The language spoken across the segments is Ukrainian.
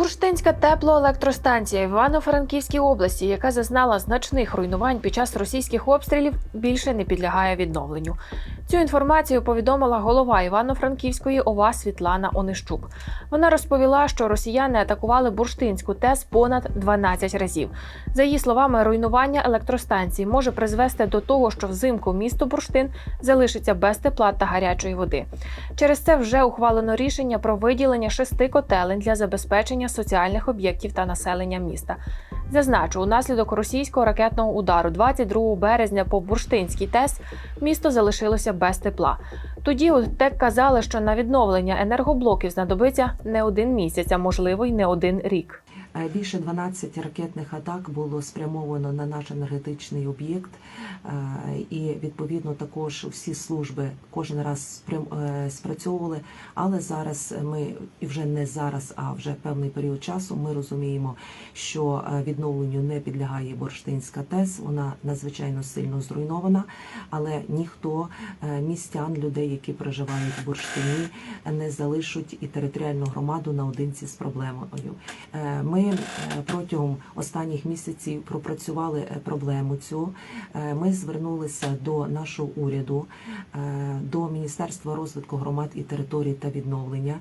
Бурштинська теплоелектростанція Івано-Франківській області, яка зазнала значних руйнувань під час російських обстрілів, більше не підлягає відновленню. Цю інформацію повідомила голова Івано-Франківської ОВА Світлана Онищук. Вона розповіла, що росіяни атакували бурштинську ТЕС понад 12 разів. За її словами, руйнування електростанції може призвести до того, що взимку місто Бурштин залишиться без тепла та гарячої води. Через це вже ухвалено рішення про виділення шести котелень для забезпечення соціальних об'єктів та населення міста. Зазначу, унаслідок російського ракетного удару 22 березня по Бурштинській ТЕС місто залишилося без тепла. Тоді у ТЕК казали, що на відновлення енергоблоків знадобиться не один місяць, а можливо й не один рік. Е, Більше 12 ракетних атак було спрямовано на наш енергетичний об'єкт, е, і відповідно також всі служби кожен раз е, спрацьовували. Але зараз ми і вже не зараз, а вже певний період часу. Ми розуміємо, що відновленню не підлягає Борштинська ТЕС. Вона надзвичайно сильно зруйнована, але ніхто містян, людей, які проживають в Бурштині, не залишить і територіальну громаду наодинці з проблемою. Е, Е, протягом останніх місяців пропрацювали е, проблему цю. Е, Ми звернулися до нашого уряду, до Міністерства розвитку громад і територій та відновлення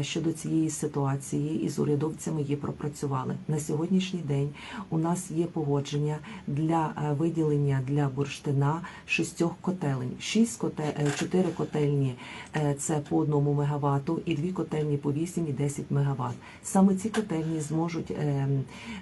щодо цієї ситуації і з урядовцями її пропрацювали. На сьогоднішній день у нас є погодження для виділення для бурштина шістьох котелень. Шість коте... чотири котельні це по одному мегаватту, і дві котельні по 8 і 10 мегаватт. Саме ці котельні зможуть е,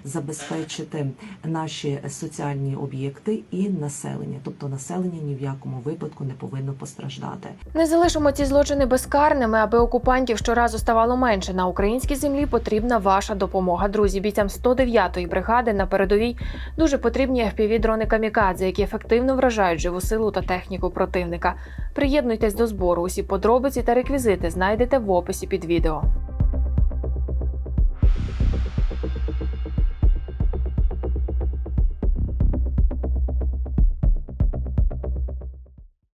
забезпечити наші соціальні об'єкти і населення. Тобто населення ні в якому випадку не повинно постраждати. Не залишимо ці злочини безкарними, аби окупантів щоразу ставало менше. На українській землі потрібна ваша допомога. Друзі, бійцям 109-ї бригади на передовій дуже потрібні FPV-дрони камікадзе, які ефективно вражають живу силу та техніку противника. Приєднуйтесь до збору. Усі подробиці та реквізити знайдете в описі під відео.